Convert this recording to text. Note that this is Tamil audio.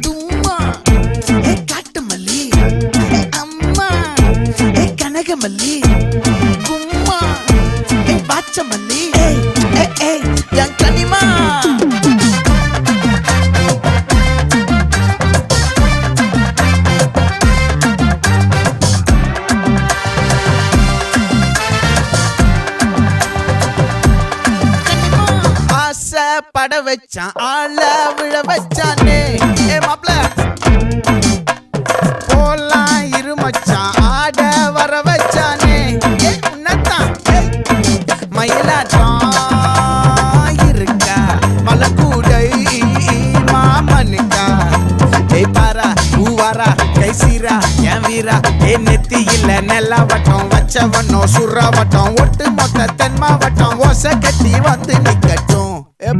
தும்மா ஏ காட்டு அம்மா ஏ கனகமல்லி கும்மா ஏ பாச்ச மல்லி ஏய் என் கனிமா. பட வச்சான் ஆள விழ வச்சான். சீரா என் வீரா? ஏ நெத்தி இல்ல நெல்லா வட்டம் வச்சவனோ சுறா வட்டம் ஒட்டு மொத்த தென் மாவட்டம் ஓசை கட்டி வந்து நிக்கட்டும். ஏ